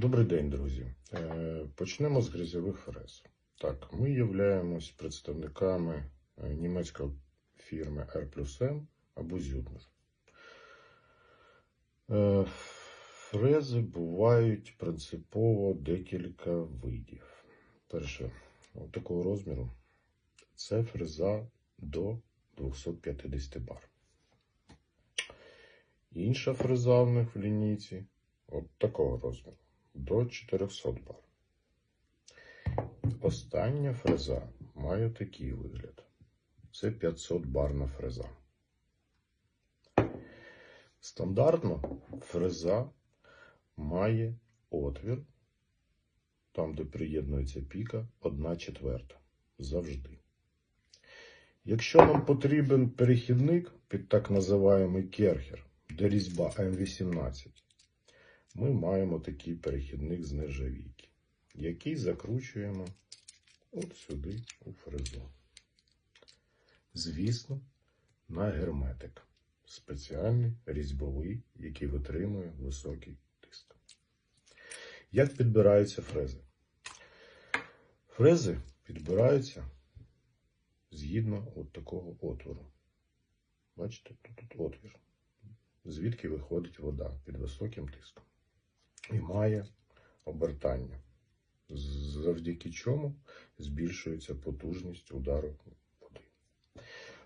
Добрий день, друзі. Е, Почнемо з грязьових фрез. Так, ми являємось представниками е, німецької фірми R плюс M або. Е, Фрези бувають принципово декілька видів. Перше, такого розміру це фреза до 250 бар. Інша фреза в них в лінійці от такого розміру до 400 бар. Остання фреза має такий вигляд. Це 500 барна фреза. Стандартно фреза має отвір, там, де приєднується піка, 1 четверта. Завжди. Якщо нам потрібен перехідник під так називаємий керхер, де різьба М18, ми маємо такий перехідник з нержавійки, який закручуємо от сюди у фрезу. Звісно, на герметик. Спеціальний різьбовий, який витримує високий тиск. Як підбираються фрези? Фрези підбираються згідно от такого отвору. Бачите, тут, тут отвір, звідки виходить вода під високим тиском і має обертання, завдяки чому збільшується потужність удару води.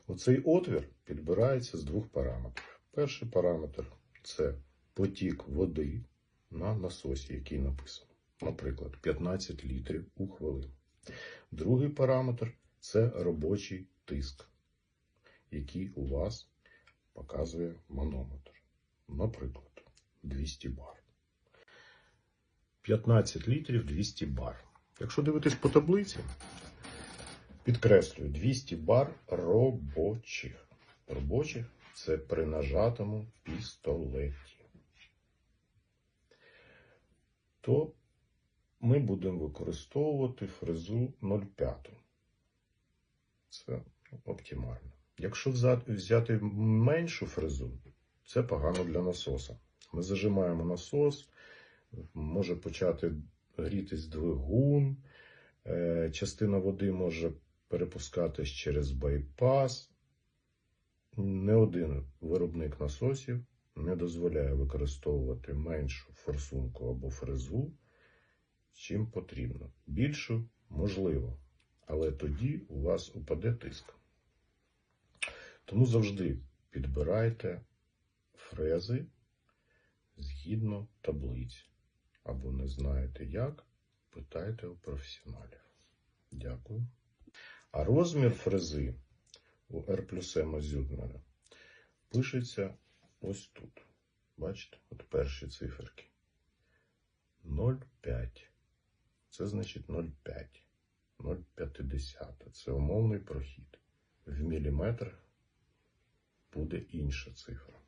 Оцей отвір підбирається з двох параметрів. Перший параметр це потік води на насосі, який написано. Наприклад, 15 літрів у хвилину. Другий параметр це робочий тиск, який у вас показує манометр. Наприклад, 200 бар. 15 літрів 200 бар. Якщо дивитись по таблиці, підкреслюю 200 бар робочих. Робочих це при нажатому пістолеті. То ми будемо використовувати фрезу 0,5. Це оптимально. Якщо взяти меншу фрезу, це погано для насоса. Ми зажимаємо насос може почати грітись двигун, е, частина води може перепускатись через байпас. Не один виробник насосів не дозволяє використовувати меншу форсунку або фрезу, чим потрібно. Більшу можливо, але тоді у вас упаде тиск. Тому завжди підбирайте фрези згідно таблиці або не знаєте як, питайте у професіоналів. Дякую. А розмір фрези у R плюс M Зюднера пишеться ось тут. Бачите, от перші циферки. 0,5. Це значить 0,5. 0,50. Це умовний прохід. В міліметрах буде інша цифра.